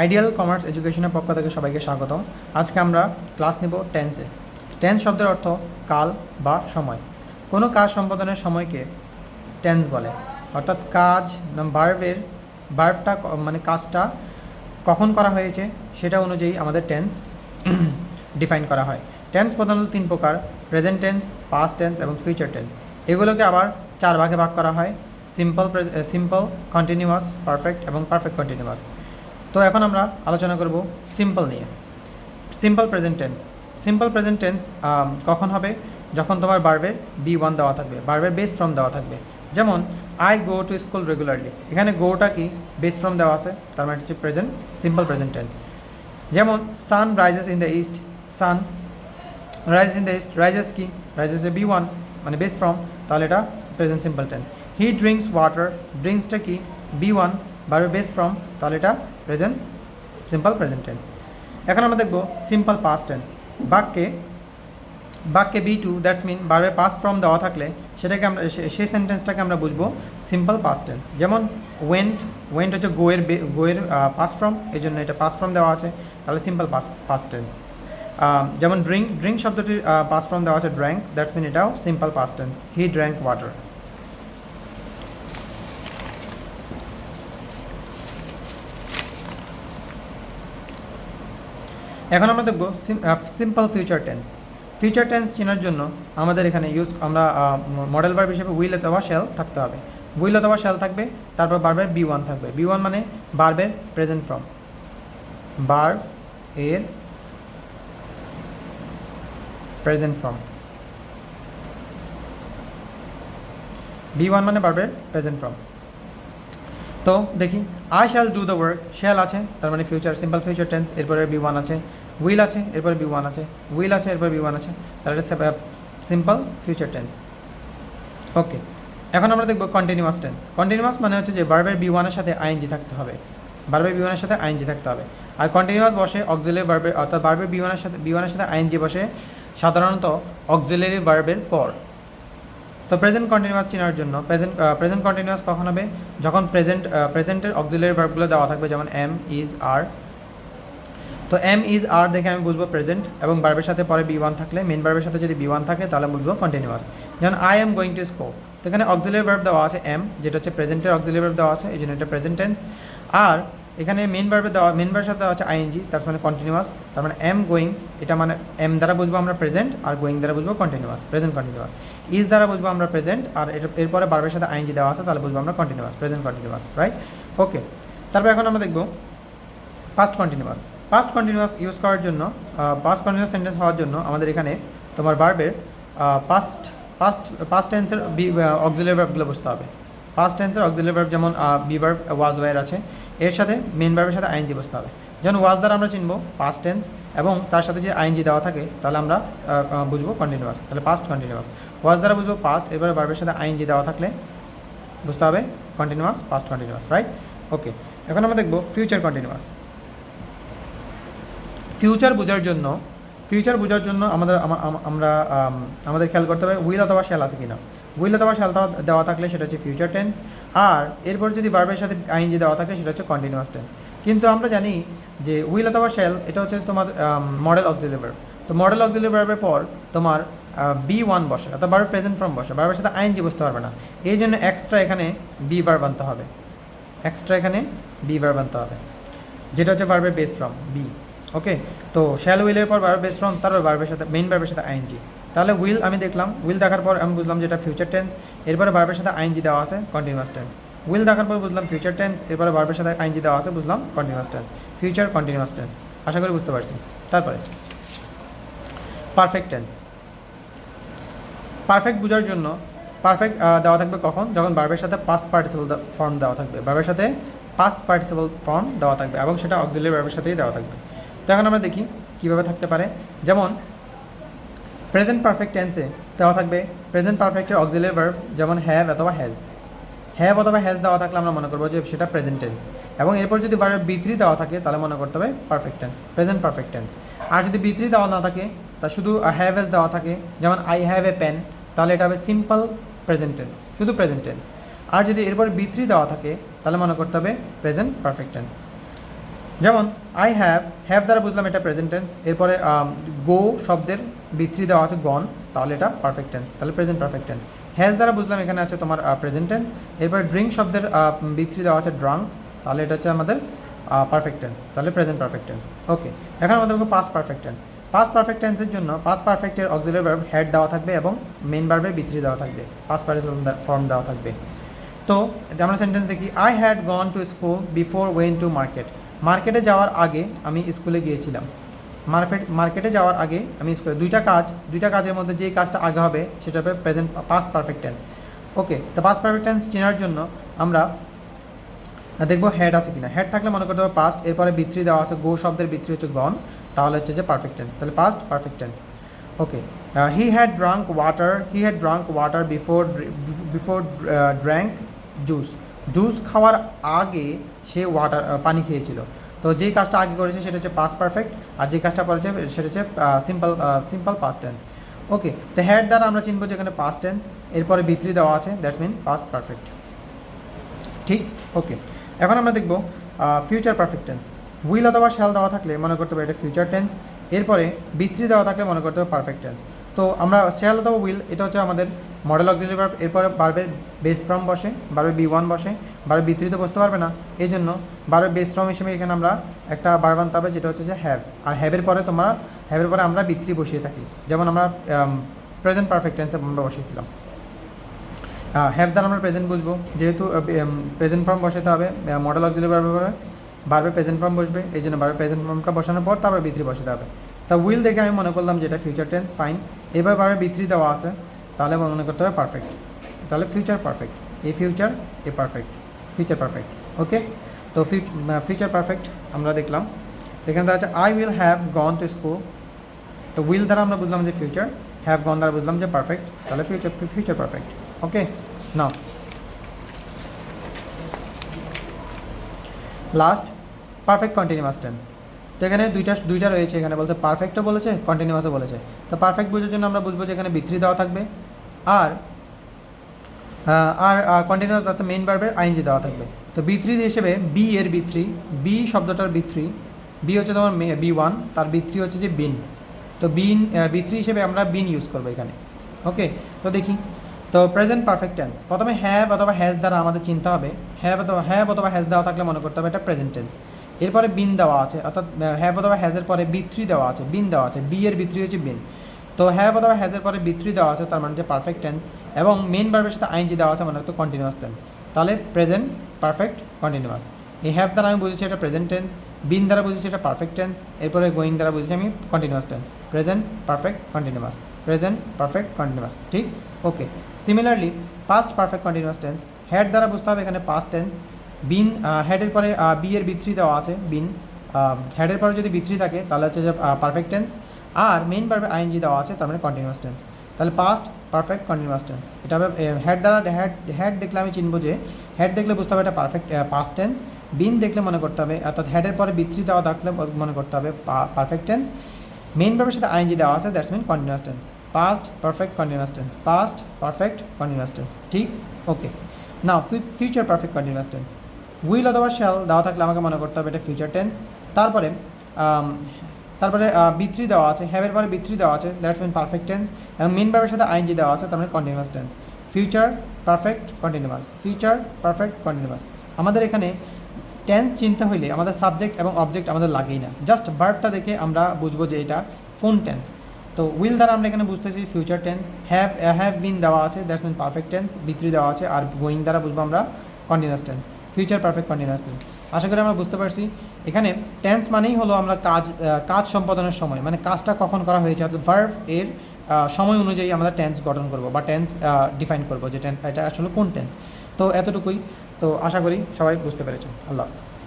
Ideal commerce এডুকেশনের পক্ষ থেকে সবাইকে স্বাগতম। আজকে আমরা ক্লাস নেব টেন্সে টেন্স শব্দের অর্থ কাল বা সময়। কোনো কাজ সম্পাদনের সময়কে টেন্স বলে। অর্থাৎ কাজ বার্বের বার্বটা মানে কাজটা কখন করা হয়েছে সেটা অনুযায়ী আমাদের টেন্স ডিফাইন করা হয়। টেন্স প্রধানত তিন প্রকার প্রেজেন্ট টেন্স পাস্ট টেন্স এবং ফিউচার টেন্স এগুলোকে আবার চার ভাগে ভাগ করা হয়। সিম্পল সিম্পল কন্টিনিউয়াস পারফেক্ট এবং পারফেক্ট কন্টিনিউয়াস তো এখন আমরা আলোচনা করব সিম্পল নিয়ে। Simple present tense simple present tense কখন হবে? যখন তোমার বার্বের বি ওয়ান দেওয়া থাকবে বার্বের বেস ফ্রম দেওয়া থাকবে। যেমন I go to school regularly এখানে গোটা কি? বেস ফ্রম দেওয়া আছে, তার মানে হচ্ছে প্রেজেন্ট সিম্পল প্রেজেন্ট টেন্স যেমন sun rises in the east sun rises in the east rises কি? রাইজেস বি ওয়ান মানে বেস ফ্রম তাহলে এটা present simple tense he drinks water ড্রিঙ্কসটা কি? বি ওয়ান বারবে বেস ফ্রম তাহলে এটা প্রেজেন্ট সিম্পল প্রেজেন্ট টেন্স এখন আমরা দেখব সিম্পল পাস্ট টেন্স বাক্যে বাক্যে বি টু দ্যাটস মিন বারবে পাস ফ্রম দেওয়া থাকলে সেটাকে আমরা সেই সেন্টেন্সটাকে আমরা বুঝব সিম্পল পাস্ট টেন্স যেমন ওয়েন্ট ওয়েন্ট হচ্ছে গোয়ের গোয়ের পাস ফ্রম এই জন্য এটা পাস ফ্রম দেওয়া আছে, তাহলে সিম্পল পাস পাস্ট টেন্স যেমন ড্রিঙ্ক ড্রিঙ্ক শব্দটির পাস ফ্রম দেওয়া আছে ড্র্যাঙ্ক দ্যাটস মিন এটাও simple past tense he drank water এখন আমরা দেখব simple future tense future tense চেনার জন্য আমাদের এখানে ইউজ আমরা মডেল ভার্ব হিসেবে উইল অথবা শেল থাকতে হবে। উইল অথবা শেল থাকবে, তারপর বারবের বি ওয়ান থাকবে। বি ওয়ান মানে বারবের প্রেজেন্ট ফর্ম বার এর প্রেজেন্ট ফর্ম বি ওয়ান মানে বারবের প্রেজেন্ট ফর্ম তো দেখি I shall do the work shall আছে, তার মানে ফিউচার সিম্পল ফিউচার টেন্স এরপরে বি ওয়ান আছে। উইল আছে, এরপরে বি ওয়ান আছে। উইল আছে, এরপরে বি ওয়ান আছে। তাহলে এটা সিম্পল ফিউচার টেন্স ওকে এখন আমরা দেখব কন্টিনিউয়াস টেন্স কন্টিনিউয়াস মানে হচ্ছে যে বারবার বি ওয়ানের সাথে আইএনজি থাকতে হবে। বারবার বি ওয়ানের সাথে আইএনজি থাকতে হবে। আর কন্টিনিউয়াস বসে অক্সিলারি ভার্বের অর্থাৎ বারবার বি ওয়ানের সাথে বি ওয়ানের সাথে আইএনজি বসে, সাধারণত অক্সিলারি ভার্বের পর। তো প্রেজেন্ট কন্টিনিউয়াস চেনার জন্য প্রেজেন্ট প্রেজেন্ট কন্টিনিউয়াস কখন হবে? যখন প্রেজেন্ট প্রেজেন্টের অক্সিলারি ভার্বগুলো দেওয়া থাকবে, যেমন এম ইজ আর তো এম ইজ আর দেখে আমি বুঝব প্রেজেন্ট এবং বার্বের সাথে পরে বি ওয়ান থাকলে মেন বার্বের সাথে যদি বি ওয়ান থাকে, তাহলে বুঝব কন্টিনিউয়াস যেমন I am going to score তো এখানে অক্সিলারি ভার্ব দেওয়া আছে এম যেটা হচ্ছে প্রেজেন্টের অক্সিলারি ভার্ব দেওয়া আছে, এই জন্য এটা প্রেজেন্ট টেন্স আর এখানে মেন ভার্বে দেওয়া মেন ভার্বের সাথে আছে আইএনজি তার মানে কন্টিনিউয়াস তার মানে এম গোয়িং এটা মানে এম দ্বারা বুঝব আমরা প্রেজেন্ট আর গোয়িং দ্বারা বুঝব কন্টিনিউয়াস প্রেজেন্ট কন্টিনিউয়াস ইজ দ্বারা বুঝব আমরা প্রেজেন্ট আর এটা এরপরে বার্বের সাথে আইএনজি দেওয়া আছে, তাহলে বুঝব আমরা continuous present continuous right okay তারপর এখন আমরা দেখব past continuous past continuous use করার জন্য পাস্ট কন্টিনিউয়াস সেন্টেন্স হওয়ার জন্য আমাদের এখানে তোমার ভার্বের পাস্ট পাস্ট পাস্ট টেন্সের অক্সিলারি ভার্বগুলো বুঝতে হবে। পাস্ট টেন্সের অক্সিলারি ভার্ব যেমন বি ভার্ব ওয়াজ ওয়ার আছে, এর সাথে মেন ভার্বের সাথে আইএনজি বুঝতে হবে। যেমন ওয়াজ দ্বারা আমরা চিনব পাস্ট টেন্স এবং তার সাথে যে আইএনজি দেওয়া থাকে, তাহলে আমরা বুঝব কন্টিনিউয়াস তাহলে পাস্ট কন্টিনিউয়াস ওয়াজ দ্বারা বুঝব পাস্ট এবারে ভার্বের সাথে আইএনজি দেওয়া থাকলে বুঝতে হবে continuous past continuous right okay এখন আমরা দেখব ফিউচার কন্টিনিউয়াস ফিউচার বোঝার জন্য ফিউচার বোঝার জন্য আমাদের আমরা আমাদের খেয়াল করতে হবে উইল অথবা শ্যাল আছে কিনা। উইল অথবা শ্যাল দেওয়া- থাকলে সেটা হচ্ছে ফিউচার টেন্স আর এরপর যদি ভার্বের সাথে আইনজি দেওয়া থাকে সেটা হচ্ছে কন্টিনিউয়াস টেন্স কিন্তু আমরা জানি যে উইল অথবা শ্যাল এটা হচ্ছে তোমার মডেল অক্সিলারি ভার্ব তো মডেল অক্সিলারি ভার্বের পর তোমার বি ওয়ান বসে, অর্থাৎ ভার্বের প্রেজেন্ট ফর্ম বসে। ভার্বের সাথে আইন আইনজি বুঝতে পারবে না। এই জন্য এক্সট্রা এখানে বি ভার্ব আনতে হবে। এক্সট্রা এখানে বি ভার্ব আনতে হবে। যেটা হচ্ছে ভার্বের বেস ফ্রম বি ওকে তো শ্যাল উইলের পর বার বেস ফ্রম তারপর ভার্বের সাথে মেইন ভার্বের সাথে আইএনজি তাহলে উইল আমি দেখলাম উইল দেখার পর আমি বুঝলাম যেটা ফিউচার টেন্স এরপরে ভার্বের সাথে আইএনজি দেওয়া আছে কন্টিনিউয়াস টেন্স উইল দেখার পর বুঝলাম ফিউচার টেন্স এরপরে ভার্বের সাথে আইএনজি দেওয়া আছে, বুঝলাম continuous tense future continuous tense আশা করি বুঝতে পারছি। তারপরে পারফেক্ট টেন্স পারফেক্ট বোঝার জন্য পারফেক্ট দেওয়া থাকবে কখন? যখন বার্বের সাথে পাস পার্টিসিপল ফর্ম দেওয়া থাকবে। বার্বের সাথে পাস পার্টিসিপল ফর্ম দেওয়া থাকবে এবং সেটা অক্সিলারি বার্বের সাথেই দেওয়া থাকবে। তো এখন আমরা দেখি কীভাবে থাকতে পারে। যেমন প্রেজেন্ট পারফেক্ট টেন্সে দেওয়া থাকবে প্রেজেন্ট পারফেক্টের অক্সিলারি ভার্ব যেমন হ্যাভ অথবা হ্যাজ হ্যাভ অথবা হ্যাজ দেওয়া থাকলে আমরা মনে করব যে সেটা প্রেজেন্ট টেন্স এবং এরপর যদি ভার্বের বি দেওয়া থাকে, তাহলে মনে করতে হবে perfect tense present perfect tense আর যদি বি দেওয়া না থাকে, তা শুধু হ্যাভ এস দেওয়া থাকে, যেমন আই হ্যাভ এ পেন তাহলে এটা হবে সিম্পল প্রেজেন্ট টেন্স শুধু প্রেজেন্ট টেন্স আর যদি এরপর বি থ্রি দেওয়া থাকে, তাহলে মনে করতে হবে প্রেজেন্ট পারফেক্ট টেন্স যেমন আই হ্যাভ হ্যাভ দ্বারা বুঝলাম এটা প্রেজেন্ট টেন্স এরপরে গো শব্দের বিত্রি দেওয়া আছে গন তাহলে এটা পারফেক্ট টেন্স তাহলে প্রেজেন্ট পারফেক্ট টেন্স হ্যাজ দ্বারা বুঝলাম এখানে আছে তোমার প্রেজেন্ট টেন্স এরপরে ড্রিঙ্ক শব্দের বিত্রি দেওয়া আছে ড্রাঙ্ক তাহলে এটা হচ্ছে আমাদের পারফেক্ট টেন্স তাহলে প্রেজেন্ট পারফেক্ট টেন্স ওকে এখন আমাদের past perfect tense past perfect টেন্সের জন্য পাস পারফেক্টের অক্সিলারি ভার্ব হেড দেওয়া থাকবে এবং মেন ভার্বের বিত্রি দেওয়া থাকবে পাস পারফেক্ট ফর্ম দেওয়া থাকবে। তো আমরা সেন্টেন্স দেখি I had gone to school before when to market মার্কেটে যাওয়ার আগে আমি স্কুলে গিয়েছিলাম। মার্কেট মার্কেটে যাওয়ার আগে আমি স্কুলে দুইটা কাজ, দুইটা কাজের মধ্যে যেই কাজটা আগে হবে সেটা হবে present past perfect tense okay তো পাস্ট পারফেক্ট টেন্স চেনার জন্য আমরা দেখব হেড আছে কিনা। হেড থাকলে মনে করতে হবে পাস্ট এরপরে বিত্রি দেওয়া আছে গো শব্দের বিত্রি হচ্ছে গন তাহলে হচ্ছে যে পারফেক্ট টেন্স তাহলে past perfect tense okay he had drunk water he had drunk water before before drank juice juice খাওয়ার আগে সে ওয়াটার পানি খেয়েছিল। তো যে কাজটা আগে করেছে সেটা হচ্ছে পাস্ট পারফেক্ট আর যে কাজটা করেছে সেটা হচ্ছে simple simple past tense okay তো হেড দ্বারা আমরা চিনবো যে এখানে পাস্ট টেন্স এরপরে বিত্রি দেওয়া আছে দ্যাটস মিন পাস্ট পারফেক্ট ঠিক? ওকে এখন আমরা দেখব ফিউচার পারফেক্ট টেন্স উইল অথবা শ্যাল দেওয়া থাকলে মনে করতে হবে এটা ফিউচার টেন্স এরপরে বিত্রি দেওয়া থাকলে মনে করতে হবে পারফেক্ট টেন্স তো আমরা শ্যাল অথবা উইল, এটা হচ্ছে আমাদের মডেল অক্সিলারি ভার্ব এরপরে বারবের বেস ফর্ম বসে বারবের বি ওয়ান বসে বারবের বি থ্রিতে বসতে পারবে না এই জন্য বারবের বেস ফর্ম হিসেবে এখানে আমরা একটা বার আনতে হবে, যেটা হচ্ছে যে হ্যাভ আর হ্যাভের পরে তোমরা হ্যাভের পরে আমরা বিত্রি বসিয়ে থাকি, যেমন আমরা প্রেজেন্ট পারফেক্ট টেন্সে আমরা বসিয়েছিলাম। হ্যাভ দ্বারা আমরা প্রেজেন্ট বুঝব, যেহেতু প্রেজেন্ট ফর্ম বসাতে হবে মডেল অক্সিলারি ভার্বে করে বারবার প্রেজেন্ট ফর্ম বসবে এই জন্য বারবার প্রেজেন্ট ফর্মটা বসানোর পর তারপর বিত্রি বসাতে হবে। তা উইল দেখে আমি মনে করলাম যে এটা ফিউচার টেন্স ফাইন এবার বারে বিত্রি দেওয়া আছে, তাহলে আমার মনে করতে হবে পারফেক্ট তাহলে ফিউচার পারফেক্ট এ ফিউচার এ পারফেক্ট ফিউচার পারফেক্ট ওকে তো ফিউচার পারফেক্ট আমরা দেখলাম। এখানে দেখা I will have gone to school তো উইল দ্বারা আমরা বুঝলাম যে ফিউচার হ্যাভ গন দ্বারা বুঝলাম যে পারফেক্ট তাহলে future future perfect okay now last perfect continuous tense তো এখানে দুইটা দুইটা রয়েছে এখানে, বলছে পারফেক্টও বলেছে কন্টিনিউয়াসও বলেছে। তো পারফেক্ট বোঝার জন্য আমরা বুঝব যে এখানে বিত্রি দেওয়া থাকবে, আর আর কন্টিনিউয়াস অর্থাৎ মেইন ভার্বের আইনজি দেওয়া থাকবে। তো বিত্রি হিসেবে বি এর বিত্রি বি শব্দটার বিত্রি বি হচ্ছে তোমার বি ওয়ান তার বিত্রি হচ্ছে যে বিন তো বিন বিত্রি হিসেবে আমরা বিন ইউজ করব এখানে। ওকে তো দেখি। তো প্রেজেন্ট পারফেক্ট টেন্স প্রথমে হ্যাভ অথবা হ্যাজ দ্বারা আমাদের চিন্তা হবে। হ্যাভ অথবা হ্যাভ অথবা হ্যাজ দেওয়া থাকলে মনে করতে হবে এটা প্রেজেন্ট টেন্স এরপরে বিন দেওয়া আছে, অর্থাৎ হ্যাভ অথবা হ্যাজের পরে বিত্রি দেওয়া আছে, বিন দেওয়া আছে বি এর বিত্রি হচ্ছে বিন। তো হ্যাভ অথবা হ্যাজের পরে বিত্রি দেওয়া আছে, তার মানে হচ্ছে পারফেক্ট টেন্স এবং মেন ভার্বের সাথে আইনজি দেওয়া আছে মানে হচ্ছে কন্টিনিউয়াস টেন্স তাহলে প্রেজেন্ট পারফেক্ট কন্টিনিউয়াস এই হ্যাভ দ্বারা আমি বুঝেছি এটা প্রেজেন্ট টেন্স বিন দ্বারা বুঝেছি এটা পারফেক্ট টেন্স এরপরে গোয়িং দ্বারা বুঝেছি আমি continuous tense present perfect continuous present perfect continuous ঠিক? Okay similarly past perfect continuous tense had দ্বারা বুঝতে হবে এখানে পাস্ট টেন্স বিন হেডের পরে বি এর বিত্রি দেওয়া আছে, বিন। হেডের পরে যদি বিত্রি থাকে, তাহলে হচ্ছে যে পারফেক্ট টেন্স আর মেইন ভার্বে আইএনজি দেওয়া আছে, তার মানে কন্টিনিউয়াস টেন্স তাহলে পাস্ট পারফেক্ট কন্টিনিউয়াস টেন্স এটা হবে হেড দ্বারা হেড হেড দেখলে আমি চিনবো যে হেড দেখলে বুঝতে হবে এটা পারফেক্ট পাস্ট টেন্স বিন দেখলে মনে করতে হবে, অর্থাৎ হেডের পরে বিত্রি দেওয়া থাকলে মনে করতে হবে পারফেক্ট টেন্স মেইন ভার্বের সাথে আইএনজি দেওয়া আছে that's mean continuous tense past perfect continuous tense past perfect continuous tense ঠিক? Okay now future perfect continuous tense will অথবা শ্যাল দেওয়া থাকলে আমাকে মনে করতে হবে এটা ফিউচার টেন্স তারপরে তারপরে বিত্রি দেওয়া আছে হ্যাভের পরে বিত্রি দেওয়া আছে দ্যাটস মিন পারফেক্ট টেন্স এবং মেন ভার্বের সাথে আইনজি দেওয়া আছে, তার মানে continuous tense future perfect continuous future perfect continuous আমাদের এখানে টেন্স চিনতে হইলে আমাদের সাবজেক্ট এবং অবজেক্ট আমাদের লাগেই না। জাস্ট ভার্বটা দেখে আমরা বুঝব যে এটা ফোন টেন্স তো উইল দ্বারা আমরা এখানে বুঝতেছি future tense have have been দেওয়া আছে that's mean perfect tense V three দেওয়া আছে, আর গোয়িং দ্বারা বুঝব আমরা continuous tense future perfect continuous tense আশা করি আমরা বুঝতে পারছি। এখানে টেন্স মানেই হলো আমরা কাজ কাজ সম্পাদনের সময়। মানে কাজটা কখন করা হয়েছে? অর্থাৎ ভার্ভ এর সময় অনুযায়ী আমরা টেন্স গঠন করব বা টেন্স ডিফাইন করব যে টেন্স এটা আসলে কোন টেন্স তো এতটুকুই। তো আশা করি সবাই বুঝতে পেরেছেন। আল্লাহ হাফিজ।